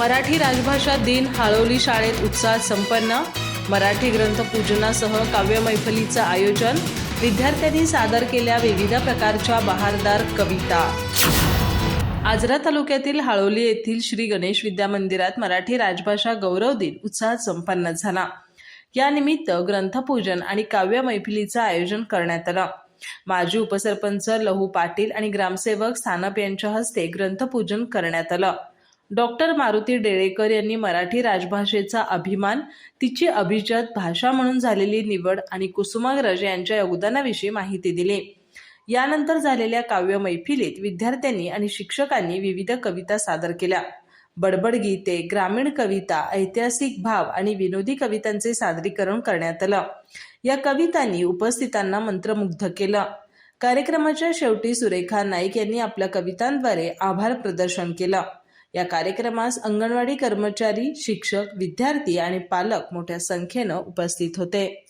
मराठी राजभाषा दिन हाळोली शाळेत उत्साहात संपन्न. मराठी ग्रंथपूजनासह काव्य मैफलीचं आयोजन. विद्यार्थ्यांनी सादर केल्या विविध प्रकारच्या बहारदार कविता. आजरा तालुक्यातील हाळोली येथील श्री गणेश विद्या मंदिरात मराठी राजभाषा गौरव दिन उत्साहात संपन्न झाला. यानिमित्त ग्रंथपूजन आणि काव्य मैफिलीचं आयोजन करण्यात आलं. माजी उपसरपंच लहू पाटील आणि ग्रामसेवक स्थानप यांच्या हस्ते ग्रंथपूजन करण्यात आलं. डॉक्टर मारुती डेळेकर यांनी मराठी राजभाषेचा अभिमान तिची अभिजात भाषा म्हणून झालेली निवड आणि कुसुमाग्रज यांच्या योगदानाविषयी माहिती दिली. यानंतर झालेल्या काव्य मैफिलीत विद्यार्थ्यांनी आणि शिक्षकांनी विविध कविता सादर केल्या. बडबड गीते ग्रामीण कविता ऐतिहासिक भाव आणि विनोदी कवितांचे सादरीकरण करण्यात आलं. या कवितांनी उपस्थितांना मंत्रमुग्ध केलं. कार्यक्रमाच्या शेवटी सुरेखा नाईक यांनी आपल्या कवितांद्वारे आभार प्रदर्शन केलं. या कार्यक्रमास अंगणवाडी कर्मचारी शिक्षक विद्यार्थी आणि पालक मोठ्या संख्येनं उपस्थित होते.